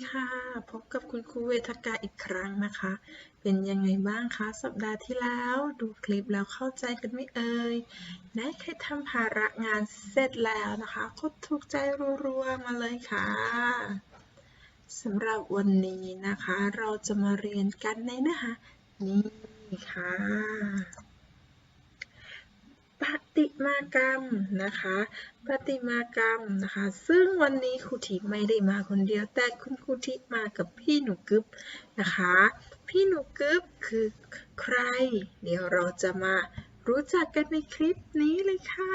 ดีค่ะ พบกับคุณครูเวทกาอีกครั้งนะคะ เป็นยังไงบ้างคะสัปดาห์ที่แล้วดูคลิปแล้วเข้าใจกันไหมเอ่ยไหนใครทำภาระงานเสร็จแล้วนะคะกดถูกใจรัวๆมาเลยค่ะสำหรับวันนี้นะคะ เราจะมาเรียนกันในเนื้อหานี่ค่ะ ปฏิมากรรมนะคะปฏิมากรรมนะคะ ซึ่งวันนี้ครูทิไม่ได้มาคนเดียว แต่คุณครูทิมากับพี่หนูกึบนะคะ พี่หนูกึบคือใคร เดี๋ยวเราจะมารู้จักกันในคลิปนี้เลยค่ะ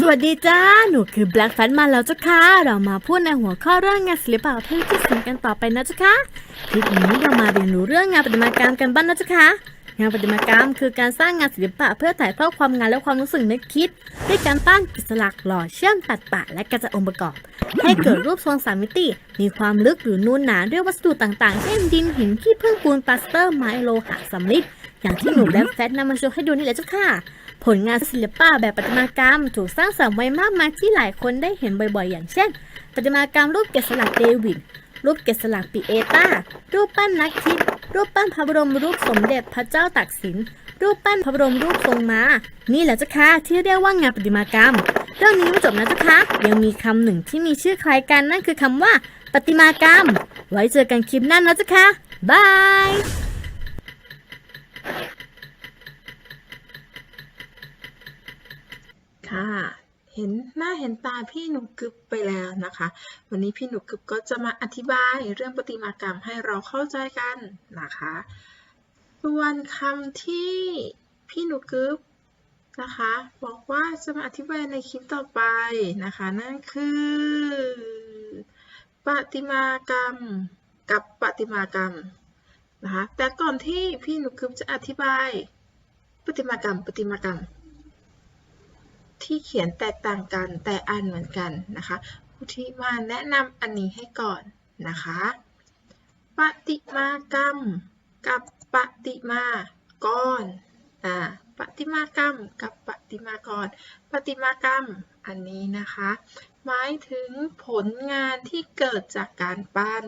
สวัสดีจ้า หนูคือ Black Fat มาแล้วจ้ะค่ะ เรามาพูดในหัวข้อเรื่องงานศิลปะประเภทที่สิงกันต่อไปนะจ๊ะค่ะคลิปนี้เรามาเรียนรู้เรื่องงานประติมากรรมกันบ้างนะจ๊ะค่ะ งานประติมากรรมคือการสร้างงานศิลปะเพื่อถ่ายทอดความงานและความรู้สึกนึกคิด ด้วยการปั้นกิจลักหล่อเชื่อมตัดปะและกระจายองค์ประกอบ ให้เกิดรูปทรงสามมิติ มีความลึกหรือนูนหนาด้วยวัสดุต่างๆ เช่นดินหินขี้ผึ้งปูนปลาสเตอร์ไม้โลหะสำริดอย่างที่หนูแบล็คแฟตนำมาโชว์ให้ดูนี่แหละจ้ะค่ะ ผลงานศิลปะแบบประติมากรรม ถูกสร้างสรรค์ไว้มากมายที่หลายคนได้เห็นบ่อยๆ อย่างเช่นประติมากรรมรูปแกะสลักเดวิดรูปแกะสลักปิเอตารูปปั้นนักคิด รูปปั้นพระบรมรูปสมเด็จพระเจ้าตากสิน รูปปั้นพระบรมรูปทรงม้า นี่แหละจ้ะค่ะที่เรียกว่างานประติมากรรม เรื่องนี้ไม่จบนะจ๊ะคะยังมีคำหนึ่งที่มีชื่อคล้ายกันนั่นคือคำว่าประติมากรรม ไว้เจอกันคลิปหน้านะจ๊ะคะบาย ค่ะ เห็นหน้าเห็นตาพี่หนูกึบไปแล้วนะคะ วันนี้พี่หนูกึบก็จะมาอธิบายเรื่องประติมากรรมให้เราเข้าใจกันนะคะ ส่วนคำที่พี่หนูกึบนะคะ บอกว่าจะมาอธิบายในคลิปต่อไปนะคะ นั่นคือประติมากรรมกับประติมากรรมนะคะ แต่ก่อนที่พี่หนูกึบจะอธิบายประติมากรรมประติมากรรม ที่เขียนแตกต่างกันแต่อ่านเหมือนกันนะคะครูที่มาแนะนำอันนี้ให้ก่อนนะคะปฏิมากรรม กับปฏิมากรอ่าปฏิมากรรม กับปฏิมากรปฏิมากรรมอันนี้นะคะ หมายถึงผลงานที่เกิดจากการปั้น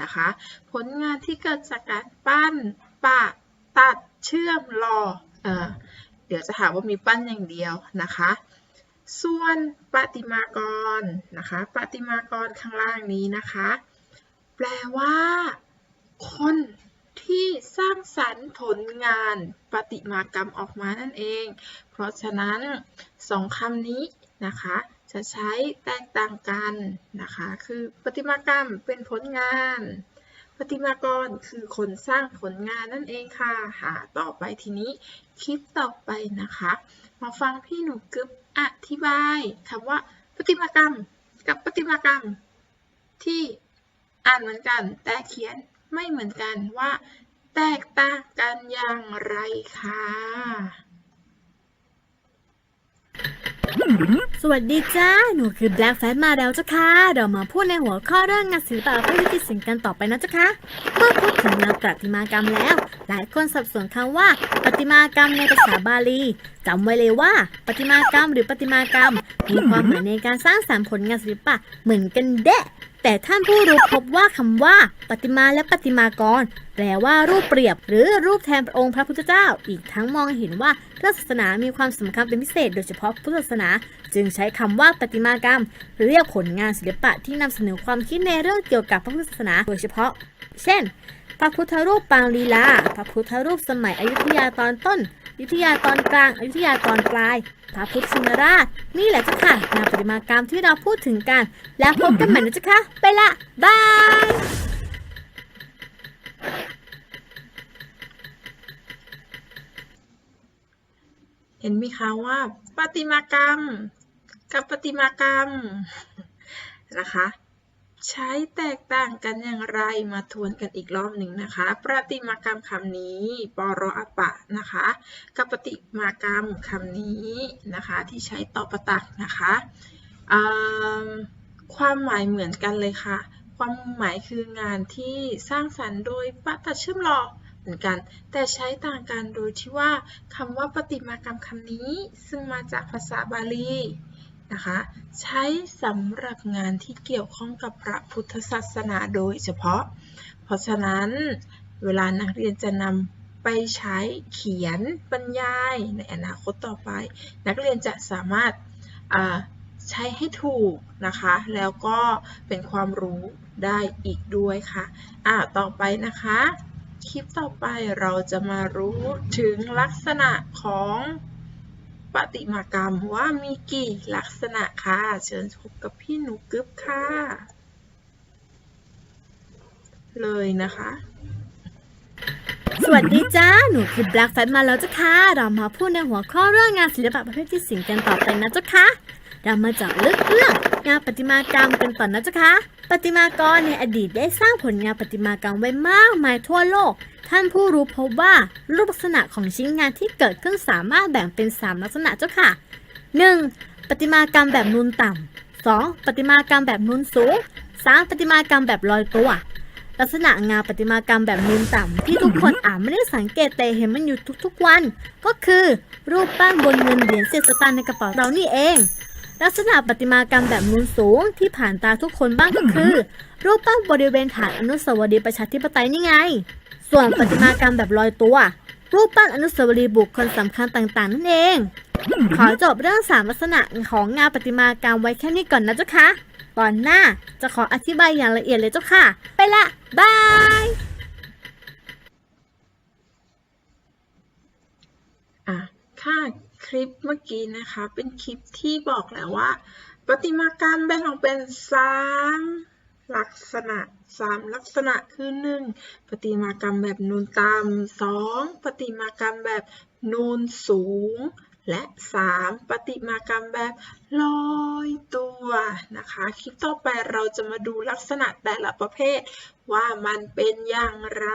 นะคะ ผลงานที่เกิดจากการปั้นปะตัดเชื่อมหล่อเออเดี๋ยวจะหาว่ามีปั้นอย่างเดียวนะคะ ส่วนปฏิมากรนะคะปฏิมากรข้างล่างนี้นะคะ แปลว่า คนที่สร้างสรรค์ผลงานปฏิมากรรมออกมานั่นเอง เพราะฉะนั้นสองคำนี้นะคะจะใช้แตกต่างกันนะคะ คือปฏิมากรรมเป็นผลงาน ปฏิมากรคือคนสร้างผลงานนั่นเองค่ะ หาต่อไปทีนี้คลิปต่อไปนะคะ มาฟังพี่หนูกึบ อธิบายคำว่าปฏิมากรรมกับปฏิมากรรม ที่อ่านเหมือนกัน แต่เขียนไม่เหมือนกันว่า แตกต่างกันอย่างไรคะ สวัสดีจ้า หนูคือ Black Fat มาแล้วจ้าค่ะ เรามาพูดในหัวข้อเรื่องงานศิลปะเพื่อทที่สิงกันต่อไปนะจ้าคะเมื่อพูดถึงงานประติมากรรมแล้ว หลายคนสับสนคำว่าประติมากรรมในภาษาบาลีจำไว้เลยว่าประติมากรรมหรือประติมากรรม มีความหมายในการสร้างสรรค์ผลงานศิลปะเหมือนกันเดะ แต่ท่านผู้รู้พบว่าคำว่าปฏิมาและปฏิมากร แปลว่ารูปเปรียบ หรือรูปแทนพระองค์พระพุทธเจ้า อีกทั้งมองเห็นว่าพระศาสนามีความสำคัญเป็นพิเศษ โดยเฉพาะพุทธศาสนา จึงใช้คำว่าปฏิมากรรม เรียกผลงานศิลปะที่นำเสนอความคิดในเรื่องเกี่ยวกับพระพุทธศาสนา โดยเฉพาะ เช่น พระพุทธรูปปางลีลา พระพุทธรูปสมัยอยุธยาตอนต้น อยุธยาตอนกลาง อยุธยาตอนปลาย พระพุทธชินราช นี่แหละจ้ะค่ะงานประติมากรรมที่เราพูดถึงกัน แล้วพบกันใหม่นะจ๊ะค่ะ ไปละ บายเห็นไหมคะว่าประติมากรรมกับประติมากรรมนะคะ ใช้แตกต่างกันอย่างไรมาทวนกันอีกรอบหนึ่งนะคะ ประติมากรรมคำนี้ปรอปะนะคะกับประติมากรรมคำนี้นะคะที่ใช้ต่อประตักนะคะความหมายเหมือนกันเลยค่ะ ความหมายคืองานที่สร้างสรรค์โดยปะตัดเชื่อมรอเหมือนกัน แต่ใช้ต่างกันโดยที่ว่าคำว่าประติมากรรมคำนี้ ซึ่งมาจากภาษาบาลี นะคะ ใช้สำหรับงานที่เกี่ยวข้องกับพระพุทธศาสนาโดยเฉพาะ เพราะฉะนั้นเวลานักเรียนจะนำไปใช้เขียนบรรยายในอนาคตต่อไป นักเรียนจะสามารถใช้ให้ถูกนะคะ แล้วก็เป็นความรู้ได้อีกด้วยค่ะอ่าต่อไปนะคะ คลิปต่อไปเราจะมารู้ถึงลักษณะของ ปฏิมากรรมว่ามีกี่ลักษณะค่ะ เชิญพบกับพี่หนูกึ๊บค่ะ เลยนะคะ สวัสดีจ้า หนูคือแบล็กแฟมาแล้วจ้ะค่ะ เรามาพูดในหัวข้อเรื่องงานศิลปะประเภทที่สิงกันต่อไปนะจ้ะค่ะ เรามาเจากลึกเรื่องงานประติมากรรมกันต่อนนะจ๊ะคะประติมากรในอดีตได้สร้างผลงานประติมากรรมไว้มากมายทั่วโลก ท่านผู้รู้พบว่ารูปลักษณะของชิ้นงานที่เกิดขึ้นสามารถแบ่งเป็น 3 ลักษณะเจ้าค่ะ 1. ประติมากรรมแบบนูนต่ำ 2. ประติมากรรมแบบนูนสูง 3. ประติมากรรมแบบลอยตัว ลักษณะงานประติมากรรมแบบนูนต่ำ ที่ทุกคนอาจไม่ได้สังเกตแต่เห็นมันอยู่ทุกๆวัน ก็คือ รูปปั้นบนเงินเหรียญเศษสตางค์ในกระเป๋าเรานี่เอง ลักษณะประติมากรรมแบบนูนสูงที่ผ่านตาทุกคนบ้างก็คือ รูปปั้นบริเวณฐานอนุสาวรีย์ประชาธิปไตยนี่ไง ส่วนประติมากรรมแบบลอยตัว รูปปั้นอนุสาวรีย์บุคคลสำคัญต่างๆ นั่นเอง ขอจบเรื่องสามลักษณะของงานประติมากรรมไว้แค่นี้ก่อนนะเจ้าค่ะตอนหน้าจะขออธิบายอย่างละเอียดเลยเจ้าค่ะ ไปละบายอะค่ะ ลิปเมื่อกี้นะคะ เป็นคลิปที่บอกแล้วว่าประติมากรรมแบ่งออกเป็นสามลักษณะสามลักษณะคือหนึ่งประติมากรรมแบบนูนต่ำสองประติมากรรมแบบนูนสูง และสามประติมากรรมแบบลอยตัวนะคะ คลิปต่อไปเราจะมาดูลักษณะแต่ละประเภทว่ามันเป็นอย่างไร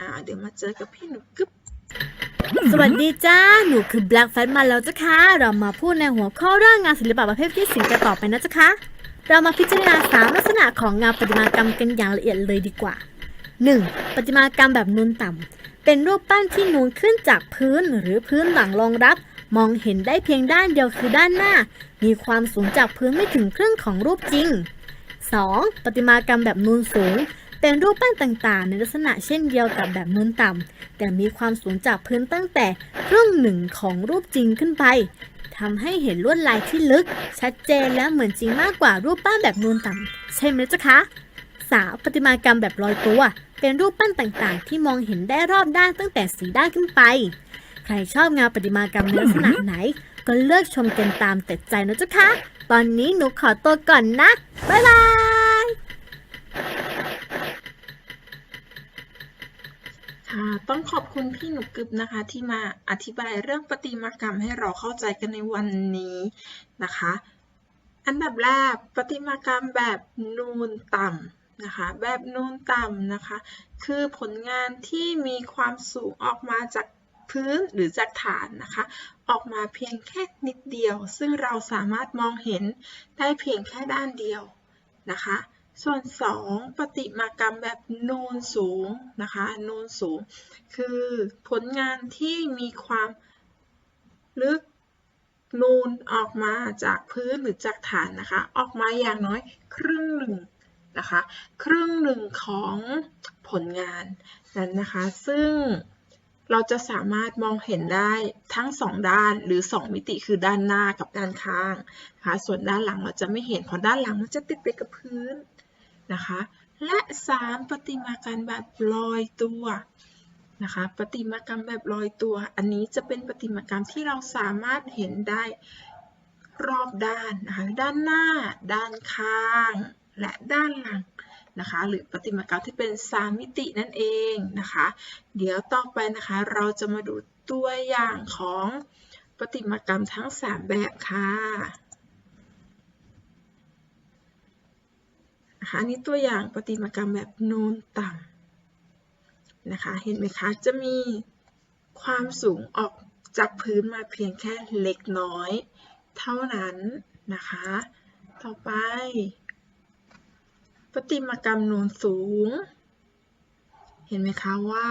อ่าเดี๋ยวมาเจอกับพี่หนูกึ๊บ สวัสดีจ้า หนูคือ Black Fat มาแล้วจ้ะคะ เรามาพูดในหัวข้อเรื่องงานศิลปะประเภทที่สิงกันต่อไปนะจ๊ะคะ เรามาพิจารณาสามลักษณะของงานประติมากรรมกันอย่างละเอียดเลยดีกว่า 1. ประติมากรรมแบบนูนต่ำ เป็นรูปปั้นที่นูนขึ้นจากพื้นหรือพื้นหลังรองรับ มองเห็นได้เพียงด้านเดียวคือด้านหน้า มีความสูงจากพื้นไม่ถึงครึ่งของรูปจริง 2. ประติมากรรมแบบนูนสูง เป็นรูปปั้นต่างๆ ในลักษณะเช่นเดียวกับแบบนูนต่ำแต่มีความสูงจากพื้นตั้งแต่ครึ่งหนึ่งของรูปจริงขึ้นไปทำให้เห็นลวดลายที่ลึก ชัดเจนและเหมือนจริงมากกว่ารูปปั้นแบบนูนต่ำใช่ไหมจ๊ะคะสาวประติมากรรมแบบลอยตัว เป็นรูปปั้นต่างๆ ที่มองเห็นได้รอบด้านตั้งแต่สีด้านขึ้นไป ใครชอบงานประติมากรรมในลักษณะไหน ก็เลือกชมกันตามแต่ใจนะจ๊ะคะ ตอนนี้หนูขอตัวก่อนนะ บ๊ายบาย ค่ะต้องขอบคุณพี่หนุกกึบนะคะที่มาอธิบายเรื่องประติมากรรมให้เราเข้าใจกันในวันนี้นะคะ อันดับแรกประติมากรรมแบบนูนต่ำนะคะ แบบนูนต่ำนะคะ คือผลงานที่มีความสูงออกมาจากพื้นหรือจากฐานนะคะ ออกมาเพียงแค่นิดเดียว ซึ่งเราสามารถมองเห็นได้เพียงแค่ด้านเดียวนะคะ ส่วน 2 ปฏิมากรรมแบบนูนสูงนะคะนูนสูง คือผลงานที่มีความลึกนูนออกมาจากพื้นหรือจากฐานนะคะ ออกมาอย่างน้อยครึ่งหนึ่งนะคะ ครึ่งหนึ่งของผลงานนั้นนะคะ ซึ่งเราจะสามารถมองเห็นได้ทั้งสองด้านหรือ 2 มิติคือด้านหน้ากับด้านข้างนะคะส่วนด้านหลังเราจะไม่เห็นเพราะด้านหลังมันจะติดไปกับพื้น นะคะ และ3ปฏิมากรรมแบบลอยตัวนะคะปฏิมากรรมแบบลอยตัว อันนี้จะเป็นปฏิมากรรมที่เราสามารถเห็นได้รอบด้านนะคะ ด้านหน้า ด้านข้าง และด้านหลังนะคะ หรือปฏิมากรรมที่เป็นสามมิตินั่นเองนะคะ เดี๋ยวต่อไปนะคะ เราจะมาดูตัวอย่างของปฏิมากรรมทั้ง 3 แบบค่ะ นะคะอันนี้ตัวอย่างประติมากรรมแบบโนนต่ำนะคะ เห็นไหมคะ จะมีความสูงออกจากพื้นมาเพียงแค่เล็กน้อย เท่านั้นนะคะ ต่อไปประติมากรรมนูนสูง เห็นไหมคะว่า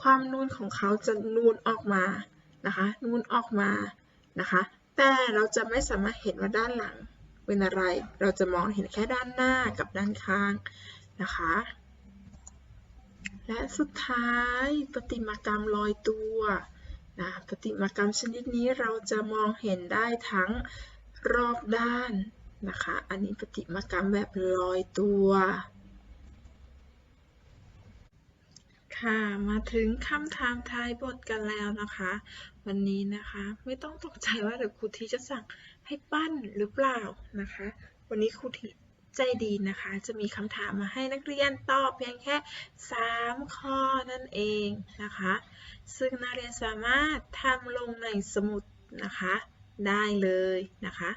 ความนูนของเขาจะนูนออกมานะคะ นูนออกมานะคะ แต่เราจะไม่สามารถเห็นว่าด้านหลัง เป็นอะไร เราจะมองเห็นแค่ด้านหน้ากับด้านข้างนะคะ และสุดท้ายประติมากรรมลอยตัวนะประติมากรรมชนิดนี้เราจะมองเห็นได้ทั้งรอบด้านนะคะ อันนี้ประติมากรรมแบบลอยตัวค่ะ มาถึงคำถามท้ายบทกันแล้วนะคะ วันนี้นะคะ ไม่ต้องตกใจว่าเดี๋ยวครูทีจะสั่ง ให้ปั้นหรือเปล่านะคะ วันนี้ครูทีใจดีนะคะ จะมีคำถามมาให้นักเรียนตอบเพียงแค่ 3 ข้อนั่นเองนะคะ ซึ่งนักเรียนสามารถทำลงในสมุดนะคะ ได้เลยนะคะ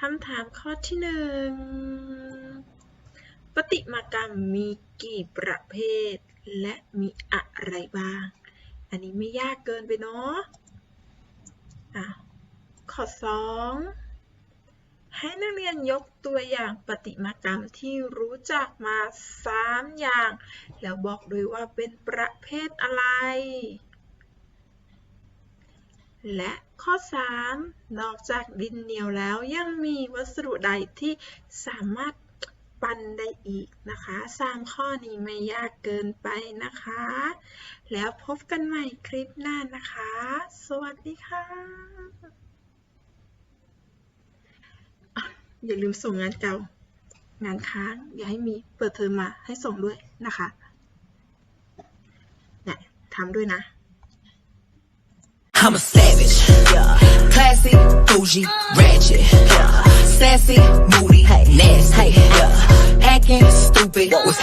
คำถามข้อที่หนึ่งปฏิมากรรมมีกี่ประเภท และมีอะไรบ้าง อันนี้ไม่ยากเกินไปเนาะอะข้อ2 ให้นักเรียนยกตัวอย่างปฏิมากรรมที่รู้จักมา 3 อย่าง แล้วบอกด้วยว่าเป็นประเภทอะไร และข้อ 3 นอกจากดินเหนียวแล้วยังมีวัสดุใดที่สามารถปั้นได้อีกนะคะ 3 ข้อนี้ไม่ยากเกินไปนะคะ แล้วพบกันใหม่คลิปหน้านะคะ สวัสดีค่ะ อะอย่าลืมส่งงานเก่างานค้างอย่าให้มีเปิดเทอมมาให้ส่งด้วยนะคะเนี่ยทำด้วยนะ I'm a savage. Classy, bougie, ratchet. Sassy, moody, nasty. Acting stupid with